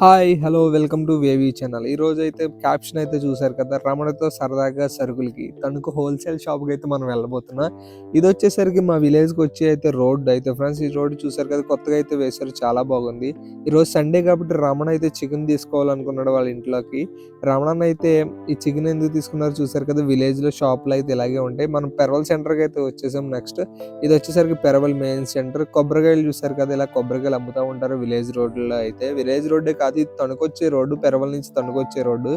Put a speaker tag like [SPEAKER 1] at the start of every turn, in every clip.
[SPEAKER 1] Hi hello welcome to వేవీ channel ఈ రోజు అయితే క్యాప్షన్ అయితే చూసారు కదా రమణతో సరదాగా సరుకులకి తణుకు హోల్సేల్ షాప్కి అయితే మనం వెళ్ళబోతున్నా. ఇది వచ్చేసరికి మా విలేజ్కి వచ్చి అయితే రోడ్ అయితే ఫ్రెండ్స్ ఈ రోడ్ చూసారు కదా కొత్తగా అయితే వేశారు చాలా బాగుంది. ఈ రోజు సండే కాబట్టి రమణ అయితే చికెన్ తీసుకోవాలనుకున్నాడు వాళ్ళ ఇంట్లోకి. రమణ అయితే ఈ చికెన్ ఎందుకు తీసుకున్నారు చూసారు కదా విలేజ్లో షాపులు అయితే ఇలాగే ఉంటాయి. మనం పెరవల్ సెంటర్కి అయితే వచ్చేసాం నెక్స్ట్ ఇది వచ్చేసరికి పెరవల్ మెయిన్ సెంటర్ కొబ్బరికాయలు చూసారు కదా ఇలా కొబ్బరికాయలు అమ్ముతా ఉంటారు విలేజ్ రోడ్లో అయితే. విలేజ్ రోడ్డే కాదు ఇది తణుకొచ్చే రోడ్డు పెరవల నుంచి తణుకొచ్చే రోడ్డు.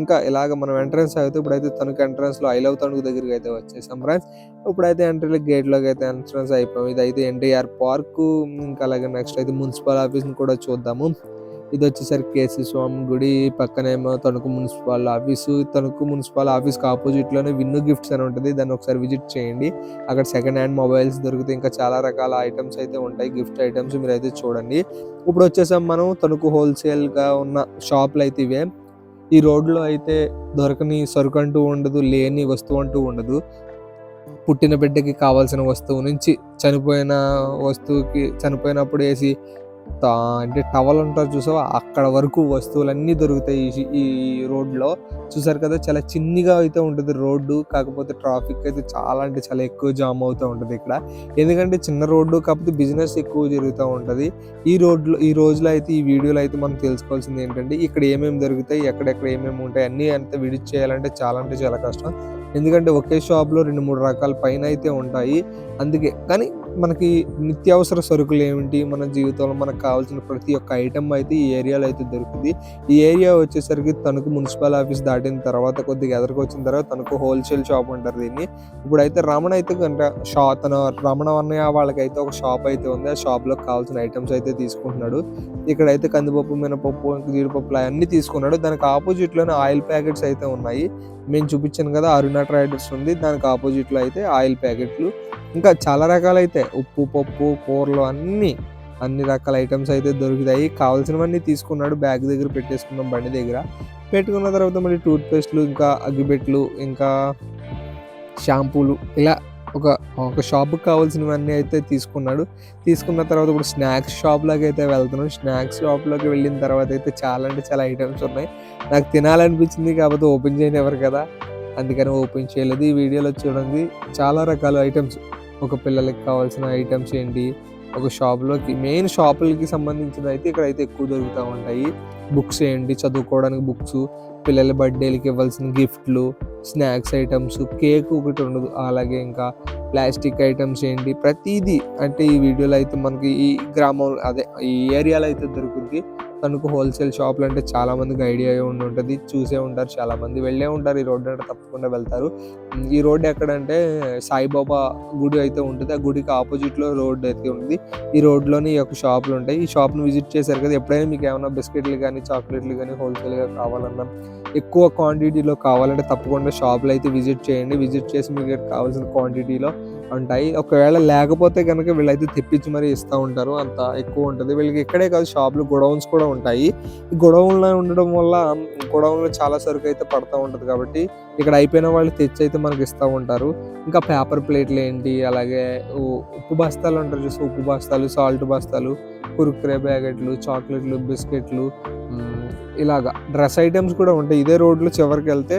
[SPEAKER 1] ఇంకా ఇలాగ మనం ఎంట్రన్స్ అయితే ఇప్పుడైతే తణుకు ఎంట్రన్స్లో ఐ లవ్ తణుకు దగ్గరికి అయితే వచ్చేసాం ఫ్రెండ్స్ ఇప్పుడైతే ఎంట్రీ గేట్లోకి అయితే ఎంట్రన్స్ అయిపోయాం. ఇది అయితే ఎన్టీఆర్ పార్క్. ఇంకా అలాగే నెక్స్ట్ అయితే మున్సిపల్ ఆఫీస్ని కూడా చూద్దాము. ఇది వచ్చేసరికి కేసీ స్వామి గుడి పక్కనేమో Tanuku municipal office. Tanuku municipal ఆఫీస్కి ఆపోజిట్లోనే విన్ను గిఫ్ట్స్ అని ఉంటుంది. దాన్ని ఒకసారి విజిట్ చేయండి. అక్కడ సెకండ్ హ్యాండ్ మొబైల్స్ దొరుకుతాయి. ఇంకా చాలా రకాల ఐటమ్స్ అయితే ఉంటాయి. గిఫ్ట్ ఐటమ్స్ మీరు అయితే చూడండి. ఇప్పుడు వచ్చేసాం మనం తణుకు హోల్సేల్గా ఉన్న షాపులు అయితే ఇవే. ఈ రోడ్లో అయితే దొరకని సరుకు అంటూ ఉండదు లేని వస్తువు అంటూ ఉండదు. పుట్టిన బిడ్డకి కావాల్సిన వస్తువు నుంచి చనిపోయిన వస్తువుకి చనిపోయినప్పుడు వేసి అంటే టవల్ అంటారు చూసావా? అక్కడ వరకు వస్తువులన్నీ దొరుకుతాయి ఈ- ఈ రోడ్లో. చూసారు కదా? చాలా చిన్నగా అయితే ఉంటుంది రోడ్డు కాకపోతే ట్రాఫిక్ అయితే చాలా అంటే చాలా ఎక్కువ జామ్ అవుతూ ఉంటుంది ఇక్కడ. ఎందుకంటే చిన్న రోడ్డు కాకపోతే బిజినెస్ ఎక్కువ జరుగుతూ ఉంటుంది. ఈ రోడ్లో ఈ రోజులో అయితే ఈ వీడియోలో అయితే మనం తెలుసుకోవాల్సింది ఏంటంటే ఇక్కడ ఏమేమి దొరుకుతాయి ఎక్కడెక్కడ ఏమేమి ఉంటాయి అన్నీ అంత విడిట్ చేయాలంటే చాలా అంటే చాలా కష్టం. ఎందుకంటే ఒకే షాప్లో రెండు మూడు రకాల పైన అయితే ఉంటాయి. అందుకే కానీ మనకి నిత్యావసర సరుకులు ఏమిటి? మన జీవితంలో మనకు కావాల్సిన ప్రతి ఒక్క ఐటమ్ అయితే ఈ ఏరియాలో అయితే దొరుకుతుంది. ఈ ఏరియా వచ్చేసరికి తణుకు మున్సిపల్ ఆఫీస్ దాటిన తర్వాత కొద్దిగా ఎదరికి వచ్చిన తర్వాత తణుకు హోల్సేల్ షాప్ అంటారు దీన్ని. ఇప్పుడైతే రమణ అయితే కనుక షా తన రమణ అన్నయ్య వాళ్ళకైతే ఒక షాప్ అయితే ఉంది. ఆ షాప్లో కావాల్సిన ఐటమ్స్ అయితే తీసుకుంటున్నాడు. ఇక్కడైతే కందిపప్పు మినపప్పు జీడిపప్పు జీడిపప్పులు అవన్నీ తీసుకున్నాడు. దానికి ఆపోజిట్లోనే ఆయిల్ ప్యాకెట్స్ అయితే ఉన్నాయి. మేము చూపించాను కదా అరుణా ట్రైడర్స్ ఉంది. దానికి ఆపోజిట్లో అయితే ఆయిల్ ప్యాకెట్లు ఇంకా చాలా రకాలు అయితే ఉప్పు పప్పు కూరలు అన్నీ అన్ని రకాల ఐటమ్స్ అయితే దొరుకుతాయి. కావాల్సినవన్నీ తీసుకున్నాడు బ్యాగ్ దగ్గర పెట్టేసుకున్నాం బండి దగ్గర. పెట్టుకున్న తర్వాత మళ్ళీ టూత్పేస్ట్లు ఇంకా అగ్గిపెట్లు ఇంకా షాంపూలు ఇలా ఒక ఒక షాప్కి కావాల్సినవన్నీ అయితే తీసుకున్నాడు. తీసుకున్న తర్వాత ఇప్పుడు స్నాక్స్ షాప్లోకి అయితే వెళ్తున్నాం స్నాక్స్ షాప్లోకి వెళ్ళిన తర్వాత అయితే చాలా అంటే చాలా ఐటమ్స్ ఉన్నాయి. నాకు తినాలనిపించింది కాకపోతే ఓపెన్ చేయని ఎవరు కదా. అందుకని ఓపెన్ చేయలేదు. ఈ వీడియోలో చూడండి. చాలా రకాల ఐటమ్స్ ఒక పిల్లలకి కావాల్సిన ఐటమ్స్ ఏంటి? ఒక షాప్లోకి మెయిన్ షాపులకి సంబంధించిన అయితే ఇక్కడ అయితే ఎక్కువ దొరుకుతూ ఉంటాయి. బుక్స్ ఏంటి? చదువుకోవడానికి బుక్స్ పిల్లల బర్త్డేలకి ఇవ్వాల్సిన గిఫ్ట్లు స్నాక్స్ ఐటమ్స్ కేక్ ఒకటి ఉండదు. అలాగే ఇంకా ప్లాస్టిక్ ఐటమ్స్ ఏంటి? ప్రతిదీ. అంటే ఈ వీడియోలో అయితే మనకి ఈ గ్రామం అదే ఈ ఏరియాలో అయితే దొరుకుతుంది తనకు హోల్సేల్ షాపులు అంటే చాలామందికి ఐడియా ఉండి ఉంటుంది. చూసే ఉంటారు చాలామంది వెళ్ళే ఉంటారు. ఈ రోడ్డు అంటే తప్పకుండా వెళ్తారు. ఈ రోడ్డు ఎక్కడంటే సాయిబాబా గుడి అయితే ఉంటుంది. ఆ గుడికి ఆపోజిట్లో రోడ్ అయితే ఉంటుంది. ఈ రోడ్లోని ఈ యొక్క షాపులు ఉంటాయి. ఈ షాప్ను విజిట్ చేశారు కదా ఎప్పుడైనా మీకు ఏమైనా బిస్కెట్లు కానీ చాక్లెట్లు కానీ హోల్సేల్గా కావాలన్నా ఎక్కువ క్వాంటిటీలో కావాలంటే తప్పకుండా షాపులు అయితే విజిట్ చేయండి. విజిట్ చేసి మీకు కావాల్సిన క్వాంటిటీలో ఉంటాయి. ఒకవేళ లేకపోతే కనుక వీళ్ళైతే తెప్పించి మరీ ఇస్తూ ఉంటారు. అంత ఎక్కువ ఉంటుంది. వీళ్ళకి ఇక్కడే కాదు షాపులు గొడౌన్స్ కూడా ఉంటాయి. ఈ గొడౌన్లో ఉండడం వల్ల గొడౌన్లో చాలా సరుకు అయితే పడతా ఉంటుంది కాబట్టి ఇక్కడ అయిపోయిన వాళ్ళు తెచ్చి అయితే మనకి ఇస్తూ ఉంటారు. ఇంకా పేపర్ ప్లేట్లు ఏంటి? అలాగే ఉప్పు బస్తాలు ఉంటారు చూసి ఉప్పు బస్తాలు సాల్ట్ బస్తాలు కురుకురే ప్యాకెట్లు చాక్లెట్లు బిస్కెట్లు ఇలాగా డ్రెస్ ఐటమ్స్ కూడా ఉంటాయి. ఇదే రోడ్లో చివరికి వెళ్తే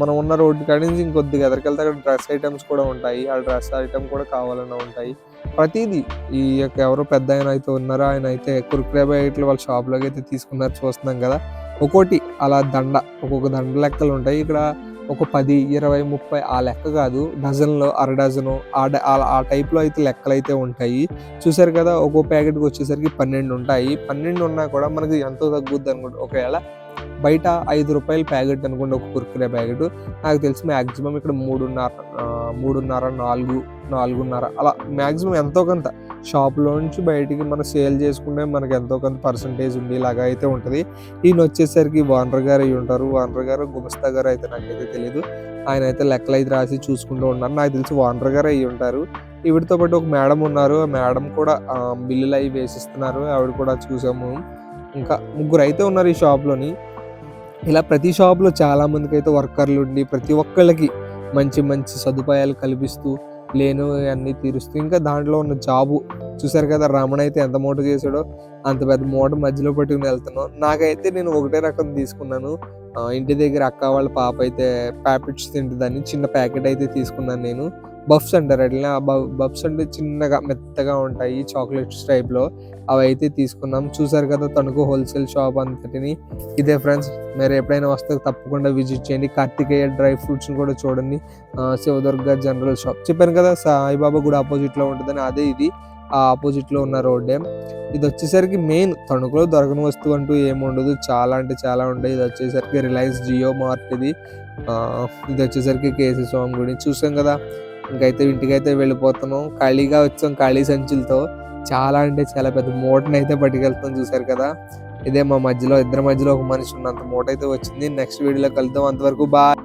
[SPEAKER 1] మనం ఉన్న రోడ్డు కాడి నుంచి ఇంకొద్దిగా ఎదరికెళ్తే అక్కడ డ్రెస్ ఐటమ్స్ కూడా ఉంటాయి. ఆ డ్రెస్ ఐటమ్ కూడా కావాలన్నా ఉంటాయి. ప్రతిదీ ఈ యొక్క ఎవరో పెద్ద ఆయన అయితే ఉన్నారో ఆయన అయితే కురుకురే బయట్లు వాళ్ళ షాప్లోకి అయితే తీసుకున్నారు చూస్తున్నాం కదా. ఒక్కోటి అలా దండ ఒక్కొక్క దండ లెక్కలు ఉంటాయి. ఇక్కడ ఒక పది ఇరవై ముప్పై ఆ లెక్క కాదు. డజన్లో అర డజను ఆ డ- ఆ- టైప్లో అయితే లెక్కలు అయితే ఉంటాయి. చూసారు కదా ఒక్కో ప్యాకెట్కి వచ్చేసరికి పన్నెండు ఉంటాయి. పన్నెండు ఉన్నా కూడా మనకి ఎంతో తగ్గుద్ది అనుకుంటా. ఒకవేళ బయట ఐదు రూపాయల ప్యాకెట్ అనుకోండి ఒక కుర్కురే ప్యాకెట్. నాకు తెలిసి మ్యాక్సిమం ఇక్కడ మూడున్నర మూడున్నర నాలుగు నాలుగున్నర అలా మ్యాక్సిమం ఎంతో కొంత. షాప్లో నుంచి బయటికి మనం సేల్ చేసుకుంటే మనకి ఎంతో కొంత పర్సంటేజ్ ఉంది ఇలాగ అయితే ఉంటుంది. ఈయన వచ్చేసరికి వానర్ గారు అయి ఉంటారు. వానర్ గారు గుమస్తా గారు అయితే నాకైతే తెలియదు ఆయన అయితే లెక్కలు అయితే రాసి చూసుకుంటూ ఉన్నారు. నాకు తెలిసి వానర్ గారు అయి ఉంటారు. ఈవిడతో పాటు ఒక మేడం ఉన్నారు. ఆ మేడం కూడా బిల్లులు అవి వేసిస్తున్నారు. ఆవిడ కూడా చూసాము. ఇంకా ముగ్గురు అయితే ఉన్నారు ఈ షాప్లోని. ఇలా ప్రతి షాప్లో చాలామందికి అయితే వర్కర్లు ఉండి ప్రతి ఒక్కళ్ళకి మంచి మంచి సదుపాయాలు కల్పిస్తూ లేను అన్నీ తీరుస్తూ ఇంకా దాంట్లో ఉన్న జాబు చూసారు కదా రమణ అయితే ఎంత మూట చేసాడో అంత పెద్ద మూట మధ్యలో పట్టుకుని వెళ్తున్నాం. నాకైతే నేను ఒకటే రకం తీసుకున్నాను. ఇంటి దగ్గర అక్క వాళ్ళ పాప అయితే ప్యాకెట్స్ తింటుందని చిన్న ప్యాకెట్ అయితే తీసుకున్నాను నేను. బఫ్స్ అంటారు. అట్లా బఫ్స్ అంటే చిన్నగా మెత్తగా ఉంటాయి చాక్లెట్స్ టైప్లో అవి అయితే తీసుకున్నాం చూసారు కదా తణుకు హోల్సేల్ షాప్ అంతటిని. ఇదే ఫ్రెండ్స్ మీరు ఎప్పుడైనా వస్తే తప్పకుండా విజిట్ చేయండి. కార్తికేయ డ్రై ఫ్రూట్స్ని కూడా చూడండి. Sivadurga general shop. చెప్పాను కదా సాయిబాబా కూడా ఆపోజిట్లో ఉంటుందని. అదే ఇది. ఆ ఆపోజిట్లో ఉన్న రోడ్డే. ఇది వచ్చేసరికి మెయిన్. తణుకులో దొరకని వస్తువు అంటూ ఏముండదు చాలా అంటే చాలా ఉంటాయి. ఇది వచ్చేసరికి రిలయన్స్ జియో మార్ట్ ఇది. ఇది వచ్చేసరికి కేసీ స్వామి గుడి. చూసాం కదా ఇంకైతే ఇంటికైతే వెళ్ళిపోతున్నాం. ఖాళీగా వచ్చాం ఖాళీ సంచులతో. చాలా అంటే చాలా పెద్ద మూటని అయితే పట్టుకెళ్తాం చూసారు కదా. ఇదే మా మధ్యలో ఇద్దరి మధ్యలో ఒక మనిషి ఉన్నంత మూట అయితే వచ్చింది. నెక్స్ట్ వీడియోలో కలుద్దాం. అంతవరకు బాయ్.